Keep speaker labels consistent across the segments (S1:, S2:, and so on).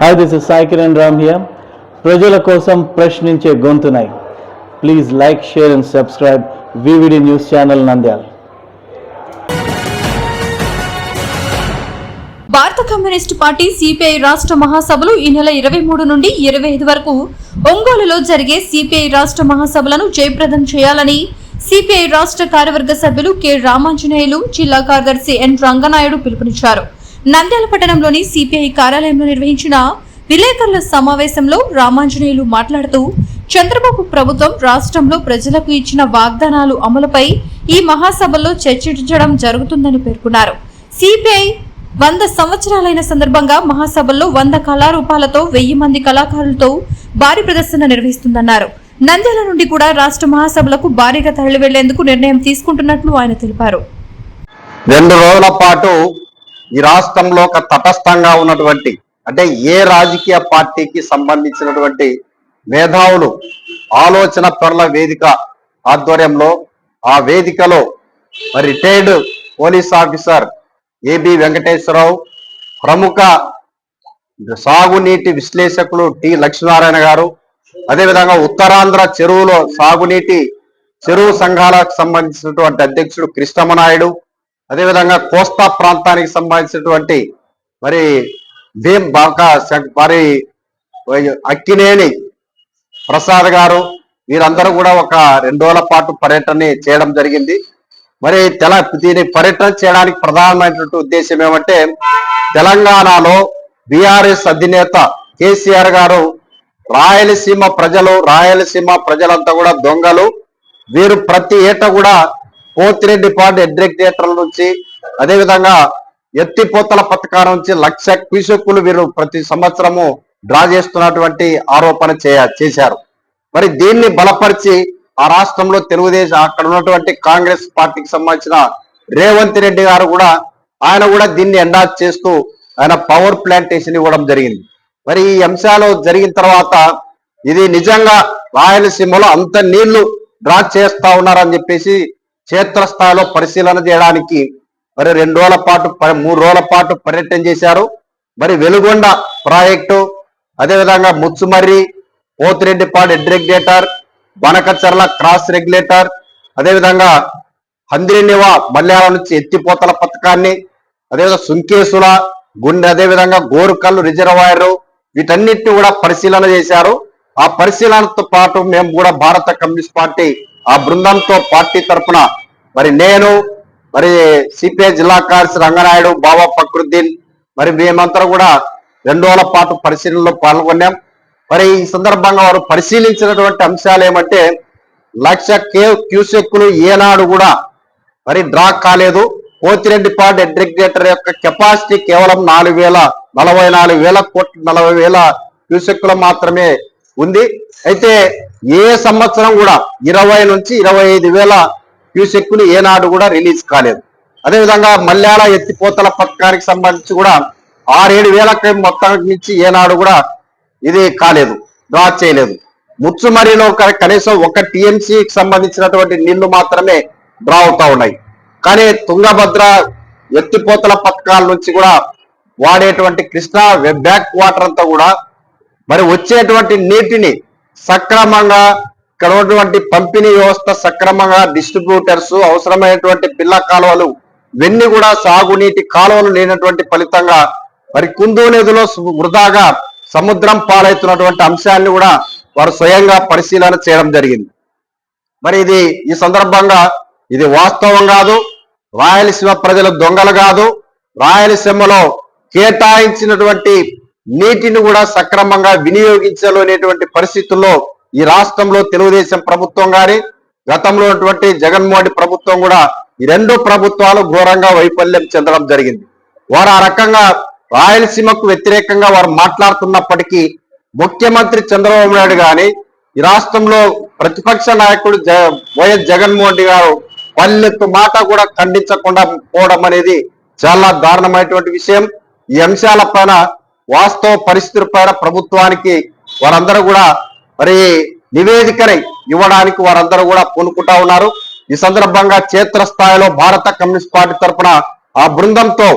S1: Hi this is Sai Kiran Ram here ప్రజల కోసం ప్రశ్నించే గొంతునై. Please like share and subscribe VVD news channel Nandyala
S2: భారత communist party CPI రాష్ట్ర మహాసభలు ఈ నెల ఇరవై మూడు నుండి ఇరవై ఐదు వరకు ఒంగోలులో జరిగే సిపిఐ రాష్ట్ర మహాసభలను జయప్రదం చేయాలని సిపిఐ రాష్ట్ర కార్యవర్గ సభ్యులు కె రామాంజనేయులు జిల్లా కార్యదర్శి ఎన్ రంగనాయుడు పిలుపునిచ్చారు. నంద్యాల పట్టణంలోని సిపిఐ కార్యాలయంలో నిర్వహించిన విలేకరుల సమావేశంలో రామాంజనేయులు మాట్లాడుతూ చంద్రబాబు ప్రభుత్వం రాష్ట్రంలో ప్రజలకు ఇచ్చిన వాగ్దానాలు అమలుపై ఈ మహాసభల్లో చర్చించడం జరుగుతుందని పేర్కొన్నారు. సిపిఐ వంద సంవత్సరాలైన సందర్భంగా మహాసభల్లో వంద కళారూపాలతో వెయ్యి మంది కళాకారులతో భారీ ప్రదర్శన నిర్వహిస్తుందన్నారు. నంద్యాల నుండి కూడా రాష్ట్ర మహాసభలకు భారీగా తరలి వెళ్ళేందుకు నిర్ణయం తీసుకుంటున్నట్లు ఆయన తెలిపారు.
S3: రెండు రోజుల పాటు ఈ రాష్ట్రంలో ఒక తటస్థంగా ఉన్నటువంటి అంటే ఏ రాజకీయ పార్టీకి సంబంధించినటువంటి మేధావులు ఆలోచన పరుల వేదిక ఆధ్వర్యంలో ఆ వేదికలో retired police officer A B Venkateswararao ప్రముఖ సాగునీటి విశ్లేషకులు టి లక్ష్మీనారాయణ గారు అదేవిధంగా ఉత్తరాంధ్ర చెరువులో సాగునీటి చెరువు సంఘాలకు సంబంధించినటువంటి అధ్యక్షుడు కృష్ణమనాయుడు అదేవిధంగా కోస్తా ప్రాంతానికి సంబంధించినటువంటి మరి భీమ్ బాకా మరి అక్కినేని ప్రసాద్ గారు వీరందరూ కూడా ఒక రెండు రోజుల పాటు పర్యటన చేయడం జరిగింది. మరి తెల దీని పర్యటన చేయడానికి ప్రధానమైనటువంటి ఉద్దేశం ఏమంటే తెలంగాణలో బీఆర్ఎస్ అధినేత కేసీఆర్ గారు రాయలసీమ ప్రజలు రాయలసీమ ప్రజలంతా కూడా దొంగలు. వీరు ప్రతి ఏటా కూడా పోతిరెడ్డి పార్టీ థియేటర్ల నుంచి అదేవిధంగా ఎత్తిపోతల పథకాల నుంచి లక్ష క్యూసెక్కులు వీరు ప్రతి సంవత్సరము డ్రా చేస్తున్నటువంటి ఆరోపణ చేయ చేశారు. మరి దీన్ని బలపరిచి ఆ రాష్ట్రంలో తెలుగుదేశం అక్కడ ఉన్నటువంటి కాంగ్రెస్ పార్టీకి సంబంధించిన రేవంత్ రెడ్డి గారు కూడా ఆయన కూడా దీన్ని ఎండాజ్ చేస్తూ ఆయన పవర్ ప్లాంటేషన్ ఇవ్వడం జరిగింది. మరి ఈ అంశాలు జరిగిన తర్వాత ఇది నిజంగా రాయలసీమలో అంత నీళ్ళు డ్రా చేస్తా ఉన్నారని చెప్పేసి క్షేత్రస్థాయిలో పరిశీలన చేయడానికి మరి రెండు రోజుల పాటు ప- మూడు రోజుల పాటు పర్యటన చేశారు. మరి వెలుగొండ ప్రాజెక్టు అదేవిధంగా Muchumarri Pothireddypadu head regulator Vanakacherla cross regulator అదేవిధంగా హంద్రినివా మల్యాల నుంచి ఎత్తిపోతల పథకాన్ని అదేవిధంగా సుంకేసుల గుండె అదేవిధంగా గోరుకల్లు రిజర్వాయర్ వీటన్నిటిని కూడా పరిశీలన చేశారు. ఆ పరిశీలనతో పాటు మేము కూడా భారత కమ్యూనిస్ట్ పార్టీ ఆ బృందంతో పార్టీ తరఫున మరి నేను మరి సిపిఐ జిల్లా కార్యదర్శి రంగనాయుడు బాబా ఫక్రుద్దీన్ మరి మేమంతా కూడా రెండు రోజుల పాటు పరిశీలనలో పాల్గొన్నాం. మరి ఈ సందర్భంగా వారు పరిశీలించినటువంటి అంశాలు ఏమంటే లక్ష కే క్యూసెక్కులు ఏనాడు కూడా మరి డ్రా కాలేదు. పోతిరెడ్డిపాటి అడ్రిగేటర్ యొక్క కెపాసిటీ కేవలం నాలుగు వేల నలభై నాలుగు వేల కోట్ల నలభై వేల క్యూసెక్కులు మాత్రమే ఉంది. అయితే ఏ సంవత్సరం కూడా ఇరవై నుంచి ఇరవై ఐదు వేల క్యూసెక్కులు ఏనాడు కూడా రిలీజ్ కాలేదు. అదేవిధంగా మల్యాళ ఎత్తిపోతల పథకానికి సంబంధించి కూడా ఆరేడు వేలకి మొత్తం నుంచి ఏనాడు కూడా ఇది కాలేదు. డ్రా చేయలేదు. ముచ్చుమరిలో కనీసం ఒక టీఎంసీకి సంబంధించినటువంటి నీళ్ళు మాత్రమే డ్రా అవుతా ఉన్నాయి. కానీ తుంగభద్ర ఎత్తిపోతల పథకాల నుంచి కూడా వాడేటువంటి కృష్ణా బ్యాక్ వాటర్ అంతా కూడా మరి వచ్చేటువంటి నీటిని సక్రమంగా ఇక్కడ ఉన్నటువంటి పంపిణీ వ్యవస్థ సక్రమంగా డిస్ట్రిబ్యూటర్స్ అవసరమైనటువంటి పిల్ల కాలువలు ఇవన్నీ కూడా సాగునీటి కాలువలు లేనటువంటి ఫలితంగా మరి కుందు నదిలో వృధాగా సముద్రం పాలవుతున్నటువంటి అంశాన్ని కూడా వారు స్వయంగా పరిశీలన చేయడం జరిగింది. మరి ఇది ఈ సందర్భంగా ఇది వాస్తవం కాదు రాయలసీమ ప్రజలు దొంగలు కాదు రాయలసీమలో కేటాయించినటువంటి నీటిని కూడా సక్రమంగా వినియోగించలేనటువంటి పరిస్థితుల్లో ఈ రాష్ట్రంలో తెలుగుదేశం ప్రభుత్వం గాని గతంలో ఉన్నటువంటి జగన్మోహన్ ప్రభుత్వం కూడా ఈ రెండు ప్రభుత్వాలు ఘోరంగా వైఫల్యం చెందడం జరిగింది. వారు ఆ రకంగా రాయలసీమకు వ్యతిరేకంగా వారు మాట్లాడుతున్నప్పటికీ ముఖ్యమంత్రి చంద్రబాబు నాయుడు గాని ఈ రాష్ట్రంలో ప్రతిపక్ష నాయకుడు జ వైఎస్ జగన్మోహన్ రెడ్డి గారు పల్లెత్తు మాట కూడా ఖండించకుండా పోవడం అనేది చాలా దారుణమైనటువంటి విషయం. ఈ అంశాల పైన వాస్తవ పరిస్థితుల పైన ప్రభుత్వానికి వారందరూ కూడా మరి నివేదికని ఇవ్వడానికి వారందరూ కూడా పూనుకుంటా ఉన్నారు. ఈ సందర్భంగా క్షేత్రస్థాయిలో భారత కమ్యూనిస్ట్ పార్టీ తరఫున ఆ బృందంతో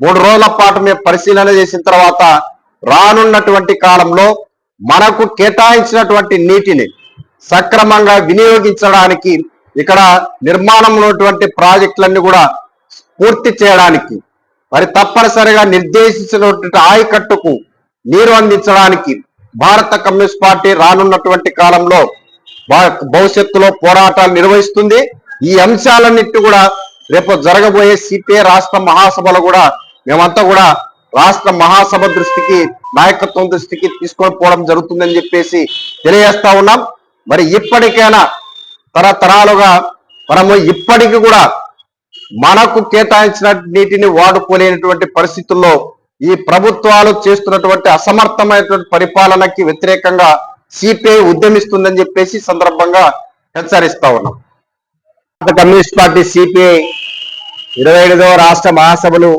S3: మూడు రోజుల పాటు మేము పరిశీలన చేసిన తర్వాత రానున్నటువంటి కాలంలో మనకు కేటాయించినటువంటి నీటిని సక్రమంగా వినియోగించడానికి ఇక్కడ నిర్మాణంలో ఉన్నటువంటి ప్రాజెక్టులన్నీ కూడా పూర్తి చేయడానికి మరి తప్పనిసరిగా నిర్దేశించినటువంటి ఆయకట్టుకు నీరు అందించడానికి భారత కమ్యూనిస్ట్ పార్టీ రానున్నటువంటి కాలంలో భవిష్యత్తులో పోరాటాలు నిర్వహిస్తుంది. ఈ అంశాలన్నిటి కూడా రేపు జరగబోయే సిపిఐ రాష్ట్ర మహాసభలో కూడా మేమంతా కూడా రాష్ట్ర మహాసభ దృష్టికి నాయకత్వం దృష్టికి తీసుకొని పోవడం జరుగుతుందని చెప్పేసి తెలియజేస్తా ఉన్నాం. మరి ఇప్పటికైనా తరతరాలుగా మనము ఇప్పటికి కూడా మనకు కేటాయించిన నీటిని వాడుకోలేనటువంటి పరిస్థితుల్లో ఈ ప్రభుత్వాలు చేస్తున్నటువంటి అసమర్థమైనటువంటి పరిపాలనకి వ్యతిరేకంగా సిపిఐ ఉద్యమిస్తుందని చెప్పేసి సందర్భంగా హెచ్చరిస్తా ఉన్నాం.
S4: కమ్యూనిస్ట్ పార్టీ సిపిఐ ఇరవై ఐదవ రాష్ట్ర మహాసభలు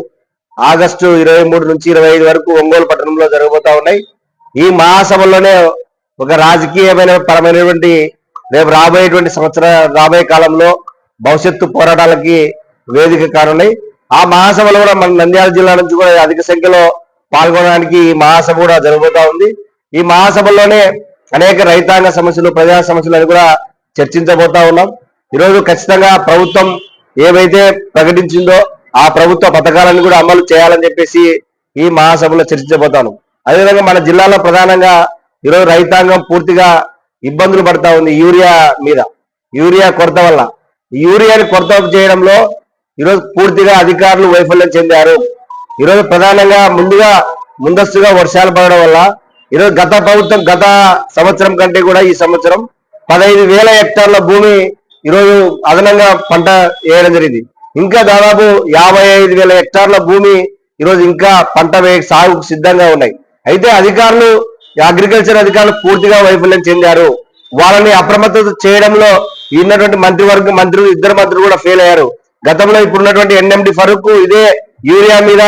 S4: ఆగస్టు ఇరవై మూడు నుంచి ఇరవై ఐదు వరకు ఒంగోలు పట్టణంలో జరగబోతా ఉన్నాయి. ఈ మహాసభల్లోనే ఒక రాజకీయమైన పరమైనటువంటి రేపు రాబోయేటువంటి సంవత్సర రాబోయే కాలంలో భవిష్యత్తు పోరాటాలకి వేదిక కానున్నాయి. ఆ మహాసభలో కూడా మన నంద్యాల జిల్లా నుంచి కూడా అధిక సంఖ్యలో పాల్గొనడానికి ఈ మహాసభ కూడా జరగబోతా ఉంది. ఈ మహాసభల్లోనే అనేక రైతాంగ సమస్యలు ప్రజా సమస్యలు అని కూడా చర్చించబోతా ఉన్నాం. ఈరోజు ఖచ్చితంగా ప్రభుత్వం ఏవైతే ప్రకటించిందో ఆ ప్రభుత్వ పథకాలను కూడా అమలు చేయాలని చెప్పేసి ఈ మహాసభలో చర్చించబోతాను. అదేవిధంగా మన జిల్లాలో ప్రధానంగా ఈరోజు రైతాంగం పూర్తిగా ఇబ్బందులు పడతా ఉంది యూరియా మీద. యూరియా కొరత వల్ల. ఈ యూరియాని కొరత చేయడంలో ఈరోజు పూర్తిగా అధికారులు వైఫల్యం చెందారు. ఈరోజు ప్రధానంగా ముందుగా ముందస్తుగా వర్షాలు పడడం వల్ల ఈరోజు గత ప్రభుత్వం గత సంవత్సరం కంటే కూడా ఈ సంవత్సరం పదహైదు వేల హెక్టార్ల భూమి ఈరోజు అదనంగా పంట వేయడం జరిగింది. ఇంకా దాదాపు యాభై ఐదు వేల హెక్టార్ల భూమి ఈరోజు ఇంకా పంట వే సాగుకు సిద్ధంగా ఉన్నాయి. అయితే అధికారులు అగ్రికల్చర్ అధికారులు పూర్తిగా వైఫల్యం చెందారు. వాళ్ళని అప్రమత్తత చేయడంలో ఉన్నటువంటి మంత్రివర్గ మంత్రులు ఇద్దరు మంత్రులు కూడా ఫెయిల్ అయ్యారు. గతంలో ఇప్పుడు ఉన్నటువంటి ఎన్ఎండి ఫరూక్ ఇదే యూరియా మీద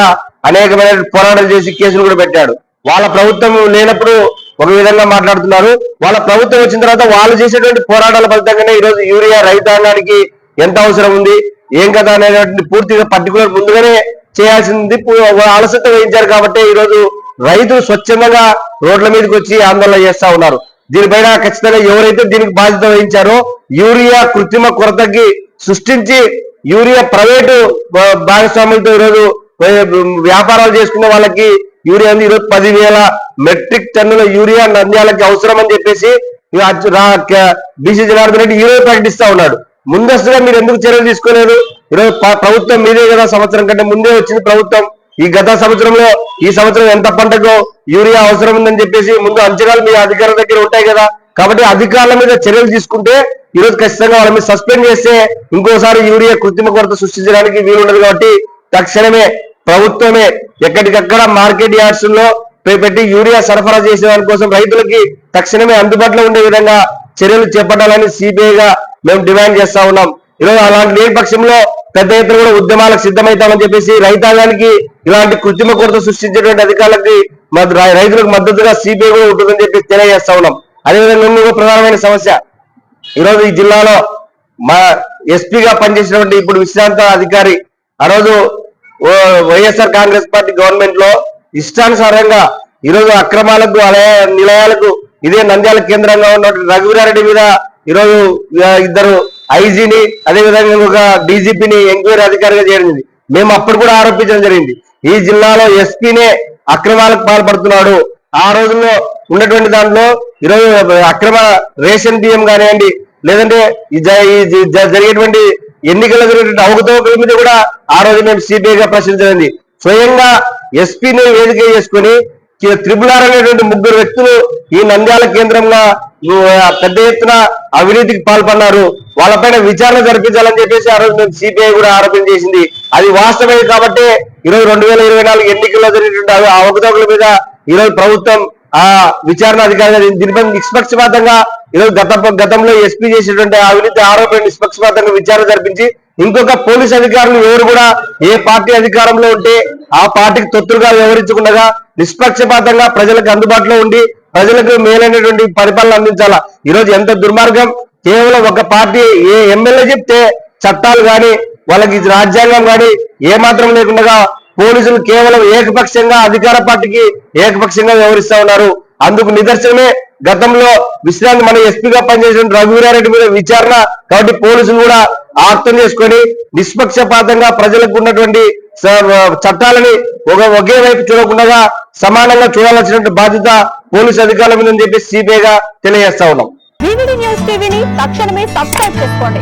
S4: అనేకమైన పోరాటాలు చేసి కేసులు కూడా పెట్టాడు. వాళ్ళ ప్రభుత్వం లేనప్పుడు ఒక విధంగా మాట్లాడుతున్నారు. వాళ్ళ ప్రభుత్వం వచ్చిన తర్వాత వాళ్ళు చేసేటువంటి పోరాటాల ఫలితంగానే ఈరోజు యూరియా రైతాంగానికి ఎంత అవసరం ఉంది ఏం కదా అనేటువంటి పూర్తిగా పర్టికులర్ ముందుగానే చేయాల్సింది అలసత వహించారు కాబట్టి ఈరోజు రైతులు స్వచ్ఛందంగా రోడ్ల మీదకి వచ్చి ఆందోళన చేస్తా ఉన్నారు. దీనిపైన ఖచ్చితంగా ఎవరైతే దీనికి బాధ్యత వహించారో యూరియా కృత్రిమ కొరతకి సృష్టించి యూరియా ప్రైవేటు భాగస్వాములతో ఈరోజు వ్యాపారాలు చేసుకున్న వాళ్ళకి యూరియా ఉంది ఈరోజు పదివేల మెట్రిక్ టన్నుల యూరియా నంద్యాలకి అవసరం అని చెప్పేసి బీసీ జనార్దన్ రెడ్డి ఈరోజు ప్రకటిస్తా ఉన్నాడు. ముందస్తుగా మీరు ఎందుకు చర్యలు తీసుకోలేదు? ఈరోజు ప్రభుత్వం మీదే కదా సంవత్సరం కంటే ముందే వచ్చింది ప్రభుత్వం. ఈ గత సంవత్సరంలో ఈ సంవత్సరం ఎంత పంటకు యూరియా అవసరం ఉందని చెప్పేసి ముందు అంచనాలు మీ అధికారుల దగ్గర ఉంటాయి కదా. కాబట్టి అధికారుల మీద చర్యలు తీసుకుంటే ఈ రోజు ఖచ్చితంగా వాళ్ళ మీద సస్పెండ్ చేస్తే ఇంకోసారి యూరియా కృత్రిమ కొరత సృష్టించడానికి వీలుండదు కాబట్టి తక్షణమే ప్రభుత్వమే ఎక్కడికక్కడ మార్కెట్ యార్డ్స్లో పెట్టి యూరియా సరఫరా చేసే దానికోసం రైతులకి తక్షణమే అందుబాటులో ఉండే విధంగా చర్యలు చేపట్టాలని సిబిఐగా మేము డిమాండ్ చేస్తా ఉన్నాం. ఈరోజు అలాంటి లేని పక్షంలో పెద్ద ఎత్తున కూడా ఉద్యమాలకు సిద్ధమవుతామని చెప్పేసి రైతాంగానికి ఇలాంటి కృత్రిమ కొరత సృష్టించేటువంటి అధికారులకి రై- రైతులకు మద్దతుగా సిబిఐ కూడా ఉంటుందని చెప్పి తెలియజేస్తా ఉన్నాం. అదేవిధంగా ఇంకొక ప్రధానమైన సమస్య ఈరోజు ఈ జిల్లాలో మా ఎస్పీగా పనిచేసినటువంటి ఇప్పుడు విశ్రాంత అధికారి ఆ రోజు ఓ వైఎస్ఆర్ కాంగ్రెస్ పార్టీ గవర్నమెంట్లో ఇష్టానుసారంగా ఈరోజు అక్రమాలకు అలయ నిలయాలకు ఇదే నంద్యాల కేంద్రంగా ఉన్నటువంటి రఘువీరారెడ్డి మీద ఈరోజు ఇద్దరు ఐజీని అదేవిధంగా ఒక డీజీపీని ఎంక్వైరీ అధికారిగా చేయడం మేము అప్పుడు కూడా ఆరోపించడం జరిగింది. ఈ జిల్లాలో ఎస్పీనే అక్రమాలకు పాల్పడుతున్నాడు. ఆ రోజుల్లో ఉన్నటువంటి దాంట్లో ఈరోజు అక్రమ రేషన్ బియ్యం కానివ్వండి లేదంటే జరిగేటువంటి ఎన్నికల జరిగినటువంటి అవకతవకల మీద కూడా ఆ రోజు మేము సిబిఐగా ప్రశ్నించండి స్వయంగా ఎస్పీని వేదిక చేసుకుని కి- త్రిపుల్ ఆర్ అనేటువంటి ముగ్గురు వ్యక్తులు ఈ నంద్యాల కేంద్రంగా పెద్ద ఎత్తున అవినీతికి పాల్పన్నారు వాళ్ళపైన విచారణ జరిపించాలని చెప్పేసి ఆ రోజు మేము సిపిఐ కూడా ఆరోపణ చేసింది. అది వాస్తవమే కాబట్టి ఈరోజు రెండు వేల ఇరవై నాలుగు ఎన్నికల్లో జరిగినటువంటి అవకతవకల మీద ఈరోజు ప్రభుత్వం ఆ విచారణ అధికారిగా దీనిపై నిష్పక్షపాతంగా ఈరోజు గత గతంలో ఎస్పీ చేసినటువంటి అవినీతి ఆరోపణ నిష్పక్షపాతంగా విచారణ జరిపించి ఇంకొక పోలీస్ అధికారులు ఎవరు కూడా ఏ పార్టీ అధికారంలో ఉంటే ఆ పార్టీకి తొత్తులుగా వ్యవహరించకుండా నిష్పక్షపాతంగా ప్రజలకు అందుబాటులో ఉండి ప్రజలకు మేలైనటువంటి పరిపాలన అందించాలా? ఈరోజు ఎంత దుర్మార్గం? కేవలం ఒక పార్టీ ఏ ఎమ్మెల్యే చెప్తే చట్టాలు కానీ వాళ్ళకి రాజ్యాంగం కానీ ఏ మాత్రం లేకుండా పోలీసులు కేవలం ఏకపక్షంగా అధికార పార్టీకి ఏకపక్షంగా వ్యవహరిస్తా ఉన్నారు. అందుకు నిదర్శనమే గతంలో విశ్రాంతి మన ఎస్పీగా పనిచేసిన రఘువీరారెడ్డి మీద విచారణ. కాబట్టి పోలీసులు కూడా అర్థం చేసుకొని నిష్పక్షపాతంగా ప్రజలకు ఉన్నటువంటి చట్టాలని ఒక ఒకే వైపు చూడకుండా సమానంగా చూడాల్సినటువంటి బాధ్యత పోలీసు అధికారుల మీద చెప్పి సిబిఐగా తెలియజేస్తా ఉన్నాం.
S5: న్యూస్ టీవీని తక్షణమే సబ్స్క్రైబ్ చేసుకోండి.